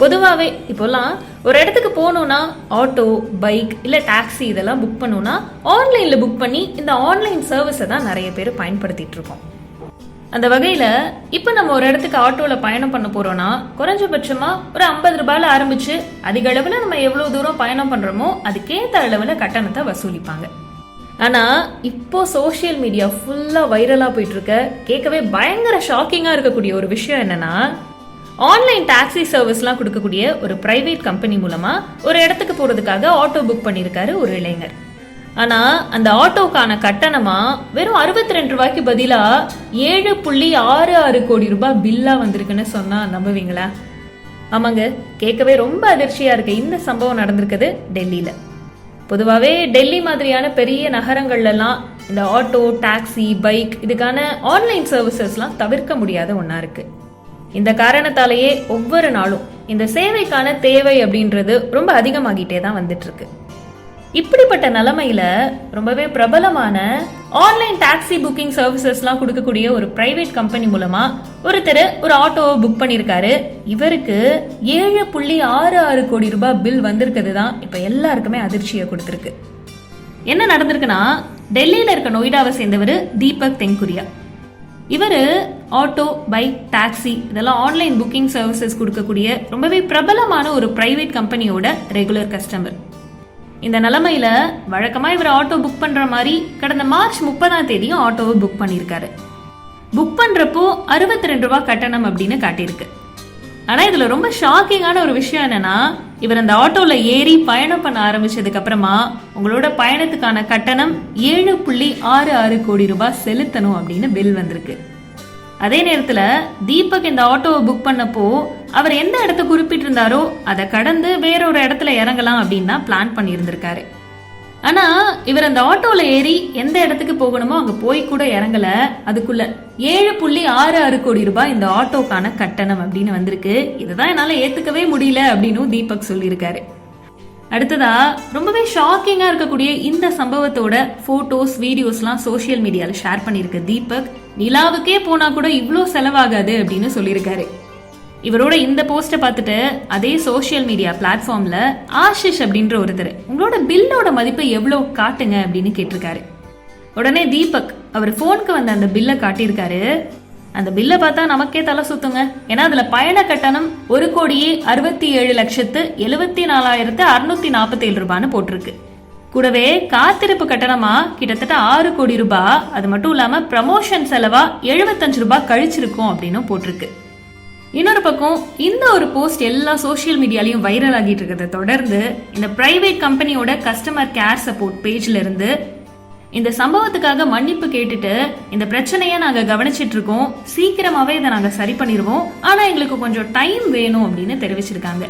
பொதுவாகவே இப்போல்லாம் ஒரு இடத்துக்கு போகணுன்னா ஆட்டோ பைக் இல்லை டாக்ஸி இதெல்லாம் புக் பண்ணணும்னா ஆன்லைனில் புக் பண்ணி இந்த ஆன்லைன் சர்வீஸை தான் நிறைய பேர் பயன்படுத்திட்டு இருக்கோம். அந்த வகையில் இப்போ நம்ம ஒரு இடத்துக்கு ஆட்டோவில் பயணம் பண்ண போகிறோன்னா குறைஞ்சபட்சமாக ஒரு ஐம்பது ரூபாயில் ஆரம்பித்து அதிக அளவில் நம்ம எவ்வளோ தூரம் பயணம் பண்ணுறோமோ அதுக்கேற்ற அளவில் கட்டணத்தை வசூலிப்பாங்க. ஆனால் இப்போ சோஷியல் மீடியா ஃபுல்லாக வைரலாக போயிட்டுருக்க கேட்கவே பயங்கர ஷாக்கிங்காக இருக்கக்கூடிய ஒரு விஷயம் என்னன்னா ஆன்லைன் டாக்ஸி சர்வீஸ்லாம் கொடுக்கக்கூடிய ஒரு பிரைவேட் கம்பெனி மூலமாக ஒரு இடத்துக்கு போகிறதுக்காக ஆட்டோ புக் பண்ணியிருக்காரு ஒரு இளைஞர். ஆனால் அந்த ஆட்டோக்கான கட்டணமா வெறும் அறுபத்தி ரெண்டு ரூபாய்க்கு பதிலாக ஏழு புள்ளி ஆறு ஆறு கோடி ரூபாய் பில்லாக வந்திருக்குன்னு சொன்னால் நம்புவீங்களா? ஆமாங்க கேட்கவே ரொம்ப அதிர்ச்சியாக இருக்கு. இந்த சம்பவம் நடந்திருக்குது டெல்லியில். பொதுவாகவே டெல்லி மாதிரியான பெரிய நகரங்கள்லாம் இந்த ஆட்டோ டாக்ஸி பைக் இதுக்கான ஆன்லைன் சர்வீசஸ்லாம் தவிர்க்க முடியாத ஒன்றா இருக்குது இந்த காரணத்தாலேயே ஒவ்வொரு நாளும் இந்த சேவைக்கான தேவை அப்படின்றது ரொம்ப அதிகமாகிட்டே தான் வந்துட்டு இருக்கு இப்படிப்பட்ட நிலமையில ரொம்பவே பிரபலமான ஆன்லைன் டாக்ஸி புக்கிங் சர்வீசஸ்லாம் கொடுக்கக்கூடிய ஒரு பிரைவேட் கம்பெனி மூலமா ஒருத்தர் ஒரு ஆட்டோவை புக் பண்ணியிருக்காரு இவருக்கு ஏழு புள்ளி ஆறு ஆறு கோடி ரூபாய் பில் வந்திருக்கிறது தான் இப்போ எல்லாருக்குமே அதிர்ச்சியை கொடுத்துருக்கு. என்ன நடந்திருக்குன்னா டெல்லியில இருக்க நொய்டாவை சேர்ந்தவர் தீபக் தென்குரியா. இவர் ஆட்டோ பைக் டாக்ஸி இதெல்லாம் ஆன்லைன் புக்கிங் சர்வீசஸ் கொடுக்கக்கூடிய ரொம்பவே பிரபலமான ஒரு பிரைவேட் கம்பெனியோட ரெகுலர் கஸ்டமர் இந்த நிலமையில வழக்கமாக இவர் ஆட்டோ புக் பண்ணுற மாதிரி கடந்த மார்ச் முப்பதாம் தேதியும் ஆட்டோவை புக் பண்ணியிருக்காரு. புக் பண்ணுறப்போ அறுபத்தி ரெண்டு ரூபா கட்டணம் அப்படின்னு காட்டியிருக்கு. ஆனால் இதில் ரொம்ப ஷாக்கிங்கான ஒரு விஷயம் என்னன்னா இவர் அந்த ஆட்டோவில் ஏறி பயணம் பண்ண ஆரம்பிச்சதுக்கு அப்புறமா உங்களோட பயணத்துக்கான கட்டணம் ஏழு புள்ளி ஆறு ஆறு கோடி ரூபாய் செலுத்தணும் அப்படின்னு பில் வந்திருக்கு. அதே நேரத்தில் தீபக் இந்த ஆட்டோவை புக் பண்ணப்போ அவர் எந்த இடத்த குறிப்பிட்டிருந்தாரோ அதை கடந்து வேற ஒரு இடத்துல இறங்கலாம் அப்படின்னு தான் பிளான் பண்ணியிருந்திருக்காரு. ஆனா இவர் அந்த ஆட்டோல ஏறி எந்த இடத்துக்கு போகணுமோ அங்க போய் கூட இறங்கல. அதுக்குள்ள ஏழு புள்ளி ஆறு ஆறு கோடி ரூபாய் இந்த ஆட்டோக்கான கட்டணம் அப்படின்னு வந்திருக்கு. இதுதான் என்னால ஏத்துக்கவே முடியல அப்படின்னு தீபக் சொல்லியிருக்காரு. அடுத்ததா ரொம்பவே ஷாக்கிங்கா இருக்கக்கூடிய இந்த சம்பவத்தோட போட்டோஸ் வீடியோஸ்லாம் சோஷியல் மீடியால ஷேர் பண்ணியிருக்க தீபக். நிலாவுக்கே போனா கூட இவ்வளோ செலவாகாது அப்படின்னு சொல்லியிருக்காரு. இவரோட இந்த போஸ்ட்டை பார்த்துட்டு அதே சோஷியல் மீடியா பிளாட்ஃபார்ம்ல ஆஷிஷ் அப்படின்ற ஒருத்தர் உங்களோட பில்லோட மதிப்பை எவ்வளோ காட்டுங்க அப்படின்னு கேட்டிருக்காரு. உடனே தீபக் அவர் ஃபோனுக்கு வந்த அந்த பில்லை காட்டியிருக்காரு. அந்த பில்லை பார்த்தா நமக்கே தலை சுத்துங்க. ஏன்னா அதுல பயண கட்டணம் ஒரு கோடியே அறுபத்தி ஏழு லட்சத்து எழுபத்தி நாலாயிரத்து அறுநூத்தி நாற்பத்தி ஏழு ரூபான்னு போட்டிருக்கு. கூடவே காத்திருப்பு கட்டணமா? கிட்டத்தட்ட ஆறு கோடி ரூபாய் அது மட்டும் இல்லாம ப்ரமோஷன் செலவா எழுபத்தஞ்சு ரூபாய் கழிச்சிருக்கும் அப்படின்னு போட்டிருக்கு. இன்னொரு பக்கம் இந்த ஒரு போஸ்ட் எல்லா சோஷியல் மீடியாலையும் வைரல் ஆகிட்டு இருக்கிறத தொடர்ந்து இந்த பிரைவேட் கம்பெனியோட கஸ்டமர் கேர் சப்போர்ட் பேஜ்ல இருந்து இந்த சம்பவத்துக்காக மன்னிப்பு கேட்டுட்டு இந்த பிரச்சனையை நாங்க கவனிச்சிட்டு இருக்கோம். சீக்கிரமாவே இதை நாங்க சரி பண்ணிடுவோம். ஆனா எங்களுக்கு கொஞ்சம் டைம் வேணும் அப்படின்னு தெரிவிச்சிருக்காங்க.